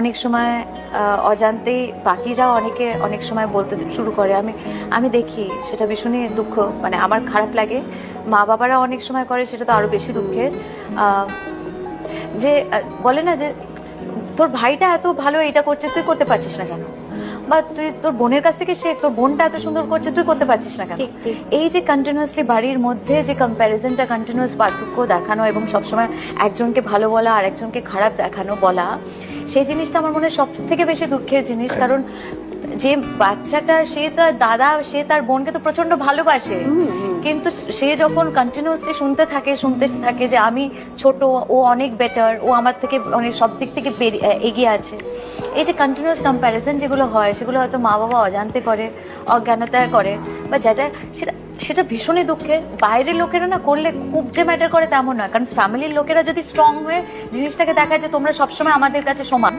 অনেক সময় অজান্তে বাকিরা অনেকে অনেক সময় বলতে শুরু করে। আমি আমি দেখি সেটা ভীষণই দুঃখ মানে আমার খারাপ লাগে। মা বাবারা অনেক সময় করে সেটা তো আরও বেশি দুঃখের। যে বলে না যে তোর ভাইটা এত ভালো এটা করছে তুই করতে পারছিস না কেন? বা তুই তোর বোনের কাছ থেকে শেখ তোর বোনটা এত সুন্দর করছে তুই করতে পারছিস না কেন। এই যে কন্টিনিউয়াসলি বাড়ির মধ্যে যে কম্প্যারিজনটা কন্টিনিউয়াস পার্থক্য দেখানো এবং সবসময় একজনকে ভালো বলা আর একজনকে খারাপ দেখানো বলা সেই জিনিসটা আমার মনে হয় সব থেকে বেশি দুঃখের জিনিস কারণ যে বাচ্চাটা সে তার দাদা সে তার বোনকে তো প্রচণ্ড ভালোবাসে। কিন্তু সে যখন কন্টিনিউয়াসলি শুনতে থাকে শুনতে থাকে যে আমি ছোট ও অনেক বেটার ও আমার থেকে অনেক সব দিক থেকে এগিয়ে আছে। এই যে কন্টিনিউয়াস কম্প্যারিজন যেগুলো হয় সেগুলো হয়তো মা বাবা অজান্তে করে অজ্ঞানতায় করে বা যেটা সেটা সেটা ভীষণই দুঃখের। বাইরের লোকেরা না করলে খুব যে ম্যাটার করে তেমন নয়। কারণ ফ্যামিলির লোকেরা যদি স্ট্রং হয়ে জিনিসটাকে দেখায় যে তোমরা সবসময় আমাদের কাছে সমান।